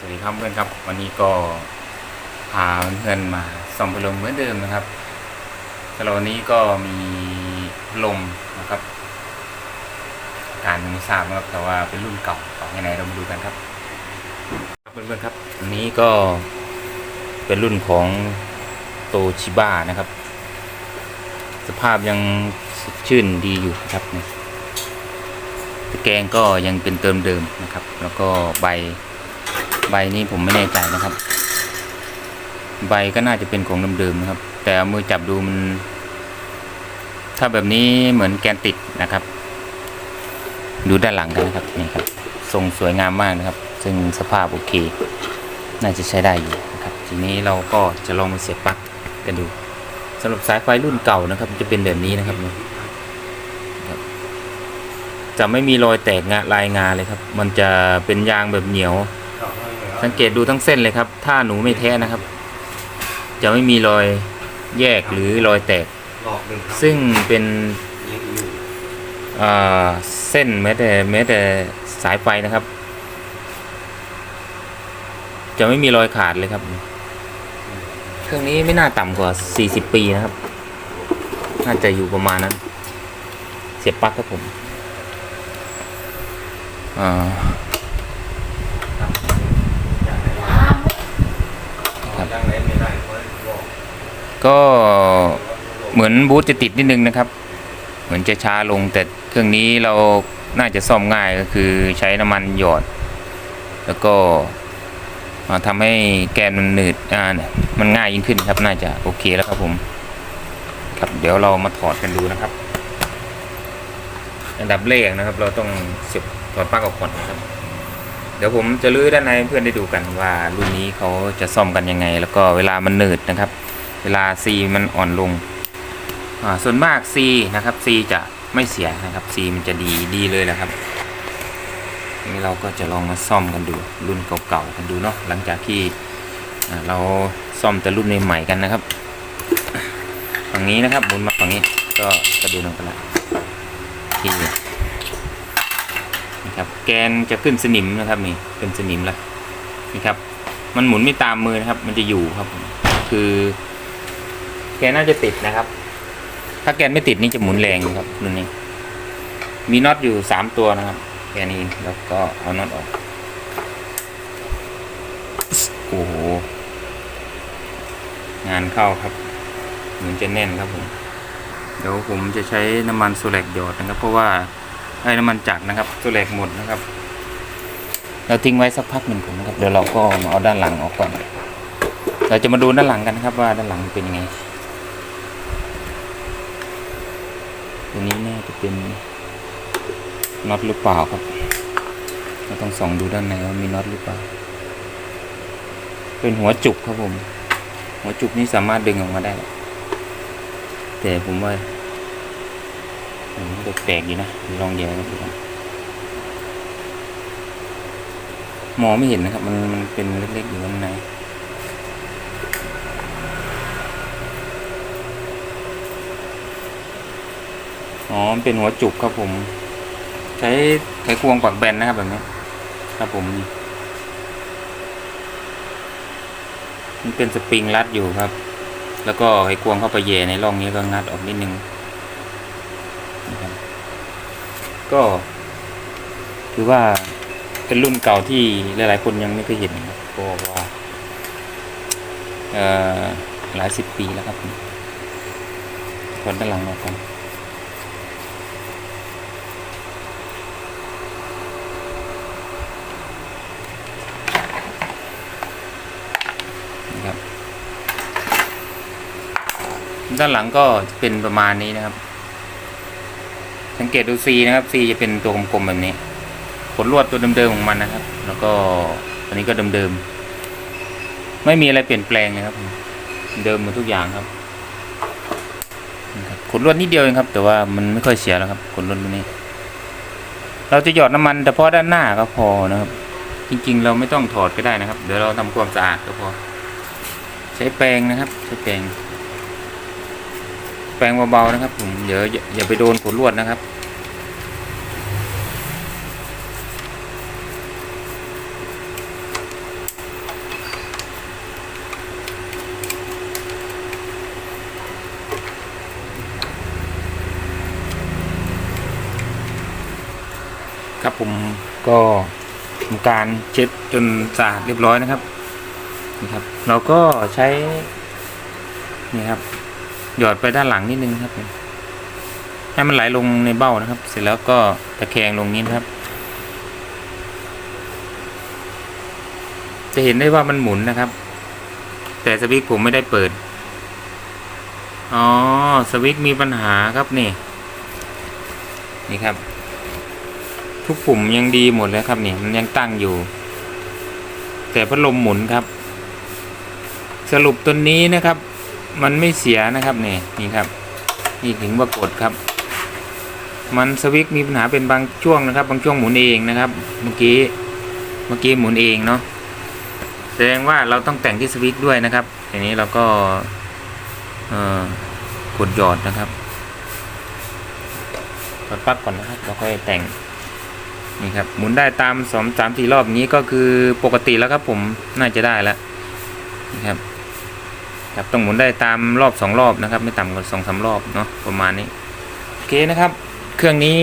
สวัสดีครับเพื่อนครับวันนี้ก็พาเพื่อนๆมาส่องพัดลมเหมือนเดิมนะครับสำหรับวันนี้ก็มีพัดลมนะครับ การไม่ทราบนะครับแต่ว่าเป็นรุ่นเก่าของยังไงเรามาดูกันครับครับเพื่อนๆครับอันนี้ก็เป็นรุ่นของโตชิบ้านะครับ สภาพยังสดชื่นดีอยู่นะครับตะแกรงก็ยังเป็นเติมเดิมนะครับ แล้วก็ใบ ใบนี้ผมไม่แน่ใจนะครับ ใบก็น่าจะเป็นของเดิมๆนะครับ แต่เอามือจับดูมันถ้าแบบนี้เหมือนแกนติดนะครับ ดูด้านหลังกันนะครับนี่ครับทรงสวยงามมากนะครับ ซึ่งสภาพโอเค น่าจะใช้ได้อยู่นะครับ ทีนี้เราก็จะลองมาเสียบปลั๊กกันดูสำหรับสายไฟรุ่นเก่านะครับ จะเป็นแบบนี้นะครับนี่ครับจะไม่มีรอยแตกงะลายงาเลยครับ มันจะเป็นยางแบบเหนียว สังเกตดูทั้งเส้นเลยครับ ถ้าหนูไม่แท้นะครับ จะไม่มีรอยแยกหรือรอยแตกหลอกหนึ่งครับซึ่งเป็นยังอยู่อ่าเส้นแม้แต่แม้แต่สายไฟนะครับ จะไม่มีรอยขาดเลยครับ เครื่องนี้ไม่น่าต่ำกว่า 40 ปีนะครับ น่าจะอยู่ประมาณนั้น เสียบปลั๊กครับผมอ่า ครับ ยังไหนไม่ได้เพราะบอก ก็เหมือนบูทจะติดนิดนึงนะครับ เหมือนจะช้าลงแต่เครื่องนี้เราน่าจะซ่อมง่ายก็คือใช้น้ำมันหยอด แล้วก็ทำให้แกนมันหนืดอ่าเนี่ยมันง่ายยิ่งขึ้นครับน่าจะโอเคแล้วครับผม ครับเดี๋ยวเรามาถอดกันดูนะครับอันดับแรกนะครับ เราต้องเสียบถอดปลั๊กออกก่อนนะครับเดี๋ยวผมจะลื้อด้านในเพื่อนได้ดูกันว่ารุ่นนี้เขาจะซ่อมกันยังไง แล้วก็เวลามันหนืดนะครับ เวลา C มันอ่อนลงอ่าส่วนมาก C นะครับ C จะไม่เสียนะครับ C มันจะดีดีเลยแหละครับนี่เราก็จะลองมาซ่อมกันดูรุ่นเก่าๆกันดูเนาะหลังจากที่อ่าเราซ่อมแต่รุ่นใหม่ๆกันนะครับ ฝั่งนี้นะครับหมุนมาฝั่งนี้ก็กระดูลงไปละที่นะครับแกนจะขึ้นสนิมนะครับนี่เป็นสนิมแล้วนี่ครับ มันหมุนไม่ตามมือนะครับ มันจะอยู่ครับ คือ แกนน่าจะติดนะครับ ถ้าแกนไม่ติดนี่จะหมุนแรงครับรุ่นนี้มีน็อตอยู่สามตัวนะครับแกนนี้แล้วก็เอาน็อตออก โอ้โห งานเข้าครับ เหมือนจะแน่นครับผม เดี๋ยวผมจะใช้น้ำมันโซแลกหยอดนะครับ เพราะว่าไอ้น้ำมันจักรนะครับโซแลกหมดนะครับ เราทิ้งไว้สักพักหนึ่งผมนะครับ เดี๋ยวเราก็มาเอาด้านหลังออกก่อน เราจะมาดูด้านหลังกันนะครับ ว่าด้านหลังเป็นยังไง ตัวนี้น่าจะเป็นน็อตหรือเปล่าครับเราต้องส่องดูด้านในว่ามีน็อตหรือเปล่า เป็นหัวจุกครับผม หัวจุกนี้สามารถดึงออกมาได้ แต่ผมว่ามันแปลกๆอยู่นะ ลองแย่ดูกันมองไม่เห็นนะครับ มันมันเป็นเล็กๆอยู่ข้างใน อ๋อเป็นหัวจุกครับผม ใช้ไขควงปักแบนนะครับแบบนี้ ครับผมมันเป็นสปริงรัดอยู่ครับ แล้วก็ไขควงเข้าไปแย่ในร่องนี้ก็งัดออกนิดนึงนะครับก็ถือว่าเป็นรุ่นเก่าที่หลาย ๆ คนยังไม่เคยเห็นครับเพราะว่าหลายสิบปีแล้วครับถอดด้านหลังออกก่อน นะครับ ด้านหลังก็เป็นประมาณนี้นะครับ สังเกตดู C นะครับ C จะเป็นตัวกลมๆแบบนี้ขนลวดตัวเดิมๆของมันนะครับ แล้วก็อันนี้ก็เดิมๆไม่มีอะไรเปลี่ยนแปลงนะครับ เดิมหมดทุกอย่างครับขนลวดนิดเดียวเองครับ แต่ว่ามันไม่ค่อยเสียแล้วครับขนลวดตัวนี้ เราจะหยอดน้ำมันเฉพาะด้านหน้าก็พอนะครับ จริงๆ เราไม่ต้องถอดก็ได้นะครับ เดี๋ยวเราทำความสะอาดก็พอ ใช้แปรงนะครับ ใช้แปรง แปรงเบาๆนะครับผมเดี๋ยวอย่าไปโดนขดลวดนะครับ ครับผมก็ทำการเช็ดจนสะอาดเรียบร้อยนะครับนะครับ เราก็ใช้นี่ครับ หยอดไปด้านหลังนิดนึงครับ ให้มันไหลลงในเบ้านะครับ เสร็จแล้วก็ตะแคงลงนี้นะครับ จะเห็นได้ว่ามันหมุนนะครับ แต่สวิตช์ผมไม่ได้เปิด อ๋อ สวิตช์มีปัญหาครับนี่ นี่ครับ ทุกปุ่มยังดีหมดเลยครับนี่มันยังตั้งอยู่ แต่พัดลมหมุนครับ สรุปตัวนี้นะครับ มันไม่เสียนะครับนี่นี่ครับ นี่ถึงว่ากดครับ มันสวิตช์มีปัญหาเป็นบางช่วงนะครับ บางช่วงหมุนเองนะครับ เมื่อกี้เมื่อกี้หมุนเองเนาะแสดงว่าเราต้องแต่งที่สวิตช์ด้วยนะครับทีนี้เราก็กดหยอดนะครับกดปั๊กก่อนนะครับแล้วค่อยแต่งนี่ครับหมุนได้ตามสองสามสี่รอบนี้ก็คือปกติแล้วครับผมน่าจะได้แล้วนี่ครับ ครับต้องหมุนได้ตามรอบสองรอบนะครับ ไม่ต่ำกว่าสองสามรอบเนาะประมาณนี้โอเคนะครับ เครื่องนี้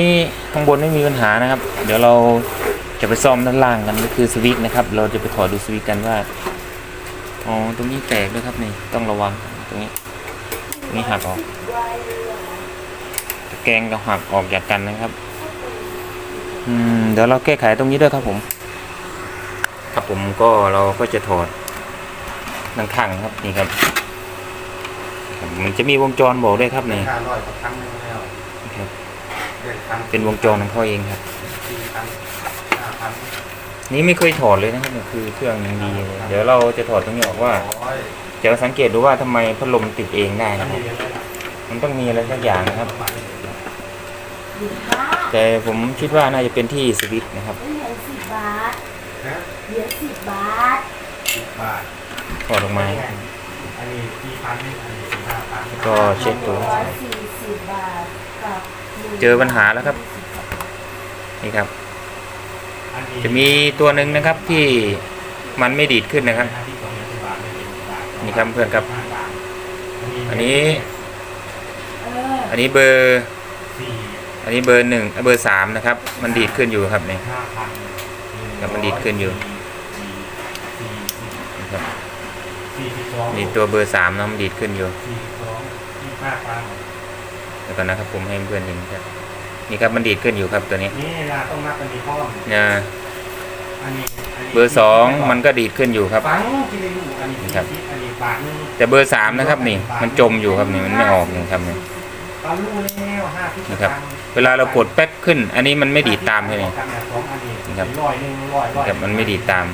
ข้างบนไม่มีปัญหานะครับ เดี๋ยวเราจะไปซ่อมด้านล่างกันก็คือสวิตช์นะครับ เราจะไปถอดดูสวิตช์กันว่าอ๋อตรงนี้แตกด้วยครับนี่ต้องระวังตรงนี้ตรงนี้หักออกแกงก็หักออกจากกันนะครับ อืมเดี๋ยวเราแก้ไขตรงนี้ด้วยครับผม ครับผมก็เราก็จะถอดด้านข้างครับนี่ครับ มันจะมีวงจรบอกด้วยครับนี่ห้าร้อยกว่าครั้งนึงแล้วครับ เดือนครั้งเป็นวงจรของเขาเองครับ สี่ครั้งห้าครั้งนี่ไม่เคยถอดเลยนะครับนี่คือเครื่องยังดีเลยเดี๋ยวเราจะถอดตรงนี้ออกว่าร้อยจะสังเกตดูว่าทำไมพัดลมติดเองได้อันนะครับนี้เรียนได้ละมันต้องมีอะไรสักอย่างนะครับ ประมาณนี้แต่ผมคิดว่าน่าจะเป็นที่สวิตช์นะครับเหรียญสิบบาทนะเหรียญสิบบาทสิบบาทถอดออกมา อันนี้สี่พันอันนี้สี่ห้าพันก็เช็คดูร้อยสี่สิบบาทกับหนึ่งเจอปัญหาแล้วครับ นี่ครับ อันนี้จะมีตัวหนึ่งนะครับที่มันไม่ดีดขึ้นนะครับที่สองเหรียญสิบบาทไม่เป็นบาทนี่ครับเพื่อนครับ ห้าบาทอันนี้เอออันนี้เบอร์ สี่อันนี้เบอร์หนึ่งเบอร์สามนะครับ มันดีดขึ้นอยู่ครับนี่ห้าพันครับมันดีดขึ้นอยู่ สี่สี่สี่ นะครับ สี่สิบสอง นี่ตัวเบอร์สามนะมันดีดขึ้นอยู่สี่สิบสองยี่สิบห้าพันแล้วก็นะครับผมให้เพื่อนเห็นครับ นี่ครับมันดีดขึ้นอยู่ครับตัวนี้นี่ล่ะต้องนับกันดีพร้อมเนี่ยอันนี้อันนี้เบอร์สองมันก็ดีดขึ้นอยู่ครับฟังที่ได้อยู่อันนี้นี่ครับอันนี้บาทหนึงแต่เบอร์สามนะครับนี่ มันจมอยู่ครับนี่มันไม่ออกนี่ครับนี่ฟังรู้แล้วห้าสิบนี่ครับตังค์เวลาเรากดแป๊กขึ้น อันนี้มันไม่ดีดตามเลยนี่สองอันนี้นี่ครับร้อยหนึ่งร้อยร้อยครับมันไม่ดีดตาม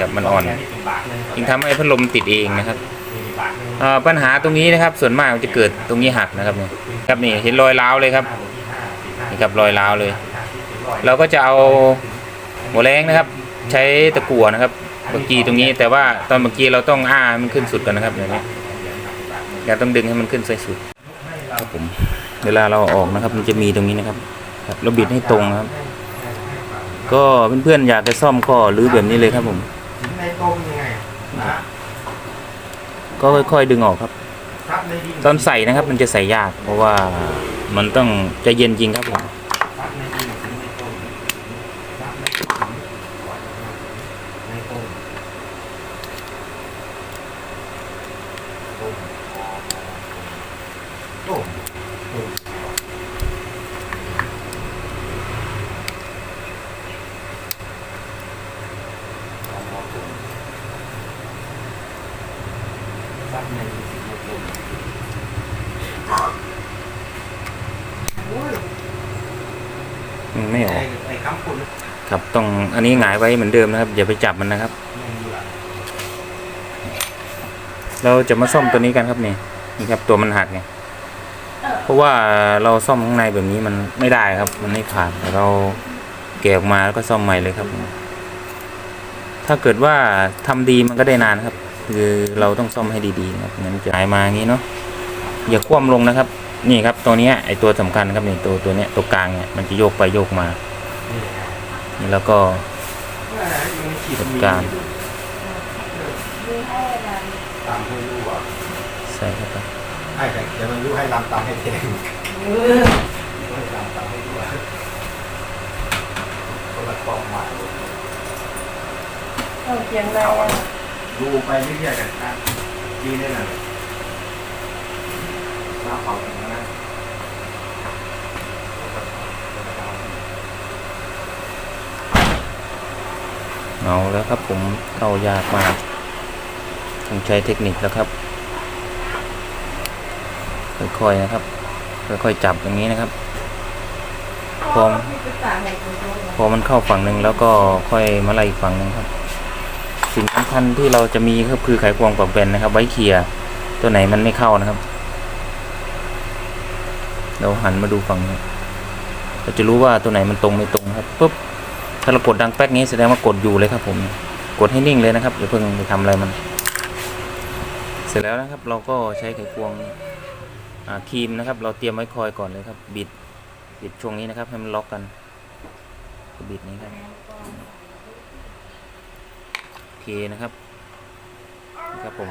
ครับมันอ่อนเป็นบาทหนึ่จึงทำให้พัดลมติดเองนะครับนี่บาทหนึ่งเอ่อปัญหาตรงนี้นะครับ ส่วนมากมันจะเกิดตรงนี้หักนะครับนี่ครับนี่เห็นรอยร้าวเลยครับนี่ครับรอยร้าวเลย เราก็จะเอาหัวแรงนะครับ ใช้ตะกั่วนะครับเมื่อกี้ตรงนี้แต่ว่าตอนเมื่อกี้เราต้องอ้าให้มันขึ้นสุดกันนะครับอย่างนี้เราต้องดึงให้มันขึ้นสุดครับผมเวลาเราออกนะครับ มันจะมีตรงนี้นะครับครับเราบิดให้ตรงนะครับ ก็เพื่อนๆอยากจะซ่อมก็รื้อแบบนี้เลยครับผม ในต้มยังไงนะก็ค่อยๆดึงออกครับ ครับในดิน ตอนใส่นะครับมันจะใส่ยาก เพราะว่ามันต้องใจเย็นจริงครับผม ครับในดินในต้มครับในดินในต้มต้มต้มต้ม ครับในดินในต้มอืมไม่ออกไอ้ไอ้คำพูดครับต้องอันนี้หงายไว้เหมือนเดิมนะครับ อย่าไปจับมันนะครับยังอยู่อะเราจะมาซ่อมตัวนี้กันครับนี่นี่ครับ ตัวมันหักไงเพราะว่าเราซ่อมข้างในแบบนี้มันไม่ได้ครับ มันไม่ผ่านเราแกะออกมาแล้วก็ซ่อมใหม่เลยครับ ถ้าเกิดว่าทำดีมันก็ได้นานครับ คือเราต้องซ่อมให้ดีๆนะครับงั้นจะหายมาอย่างนี้เนาะอย่าคว่ำลงนะครับ นี่ครับตัวเนี้ยไอตัวสำคัญครับนี่ตัวตัวเนี้ยตัวกลางเนี่ยมันจะโยกไปโยกมา นี่ไงนี่แล้วก็ว่ายังไม่ขีดจัดการมีให้อะไรตามให้รู้อะใส่เข้าไปให้แต่เดี๋ยวมันรู้ให้ลำตามให้แทงเออให้ลำตามให้รู้อะต้องมาดูเออเสียงอะไรอะ ดูไปเรื่อยๆกันนะดีแน่นอนหน้าเผาถึงนะเอาแล้วครับผมเข้ายากมากต้องใช้เทคนิคแล้วครับ ค่อยๆนะครับ ค่อยๆจับอย่างนี้นะครับพอพี่จะจ่ายให้คุณดูเหรอพอมันเข้าฝั่งหนึ่งแล้วก็ค่อยมาไล่อีกฝั่งหนึ่งครับ สิ่งสำคัญที่เราจะมีก็คือไขควงปรับแบนนะครับ ไว้เคลียร์ตัวไหนมันไม่เข้านะครับเราหันมาดูฝั่งนี้เราจะรู้ว่าตัวไหนมันตรงไม่ตรงครับปุ๊บถ้าเรากดดังแป๊กนี้แสดงว่ากดอยู่เลยครับ ผมกดให้นิ่งเลยนะครับอย่าเพิ่งไปทำอะไรมัน เสร็จแล้วนะครับ เราก็ใช้ไขควงครีมนะครับ เราเตรียมไว้คอยก่อนเลยครับ บิดบิดช่วงนี้นะครับให้มันล็อกกันบิดนี้ครับ เคนะครับนะครับผม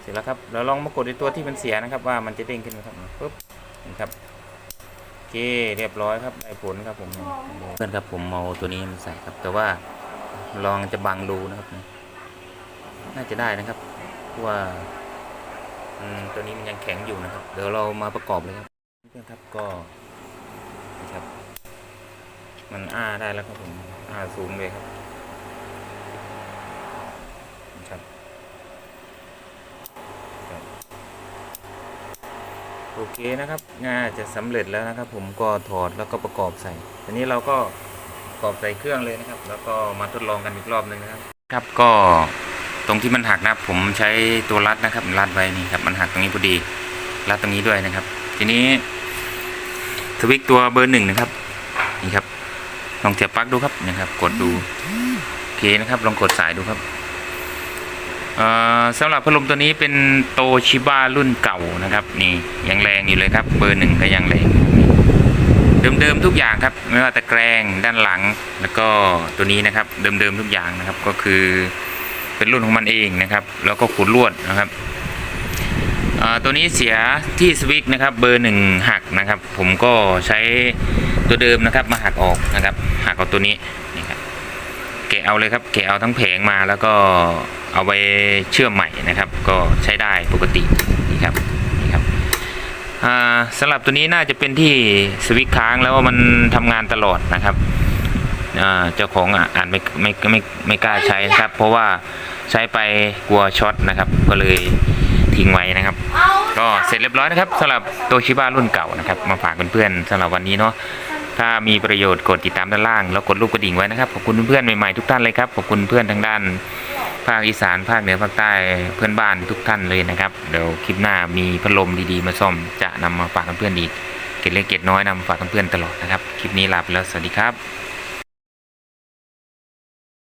เสร็จแล้วครับเราลองมากดในตัวที่มันเสียนะครับ ว่ามันจะเด้งขึ้นไหมครับปุ๊บนี่ครับโอเคเรียบร้อยครับได้ผลครับผมเพื่อนครับผมเอาตัวนี้มาใส่ครับ แต่ว่าลองจะบังดูนะครับนี่น่าจะได้นะครับเพราะว่าตัวนี้มันยังแข็งอยู่นะครับ เดี๋ยวเรามาประกอบเลยครับเพื่อนครับก็นี่ครับ มันอ้าได้แล้วครับผมอ้าสูงเลยครับครับ โอเคนะครับงานจะสำเร็จแล้วนะครับ ผมก็ถอดแล้วก็ประกอบใส่ทีนี้เราก็ประกอบใส่เครื่องเลยนะครับ แล้วก็มาทดลองกันอีกรอบหนึ่งนะครับ ครับก็ตรงที่มันหักนะครับผมใช้ตัวรัดนะครับรัดไว้นี่ครับมันหักตรงนี้พอดีรัดตรงนี้ด้วยนะครับ ทีนี้สวิกตัวเบอร์หนึ่งนะครับนี่ครับลองเสียบปลั๊กดูครับนะครับ กดดูโอเคนะครับ ลองกดสายดูครับ สำหรับพัดลมตัวนี้เป็นโตชิบ้ารุ่นเก่านะครับนี่ยังแรงอยู่เลยครับเบอร์หนึ่งก็ยังแรงเดิมๆทุกอย่างครับไม่ว่าตะแกรงด้านหลังแล้วก็ตัวนี้นะครับเดิมๆทุกอย่างนะครับก็คือเป็นรุ่นของมันเองนะครับ แล้วก็ขุดลวดนะครับตัวนี้เสียที่สวิกนะครับเบอร์หนึ่งหักนะครับ ผมก็ใช้ตัวเดิมนะครับมาหักออกนะครับหักเอาตัวนี้นี่ครับแกะเอาเลยครับแกะเอาทั้งแผงมาแล้วก็ เอาไปเชื่อมใหม่นะครับ ก็ใช้ได้ปกตินี่ครับนี่ครับสำหรับตัวนี้น่าจะเป็นที่สวิตช์ค้างแล้วมันทำงานตลอดนะครับเจ้าของอ่านไม่ไม่ไม่ไม่กล้าใช้นะครับ เพราะว่าใช้ไปกลัวช็อตนะครับ ก็เลยทิ้งไว้นะครับ ก็เสร็จเรียบร้อยนะครับสำหรับโตชิบ้ารุ่นเก่านะครับ มาฝากเพื่อนๆสำหรับวันนี้เนาะถ้ามีประโยชน์กดติดตามด้านล่าง แล้วกดรูปกระดิ่งไว้นะครับขอบคุณเพื่อนๆใหม่ๆทุกท่านเลยครับขอบคุณเพื่อนทางด้าน ภาคอีสานภาคเหนือภาคใต้เพื่อนบ้านทุกท่านเลยนะครับ เดี๋ยวคลิปหน้ามีพัดลมดีๆมาซ่อมจะนำมาฝากเพื่อนๆอีกเกล็ดเล็กเกล็ดน้อยนำมาฝากเพื่อนตลอดนะครับ คลิปนี้ลาไปแล้วสวัสดีครับ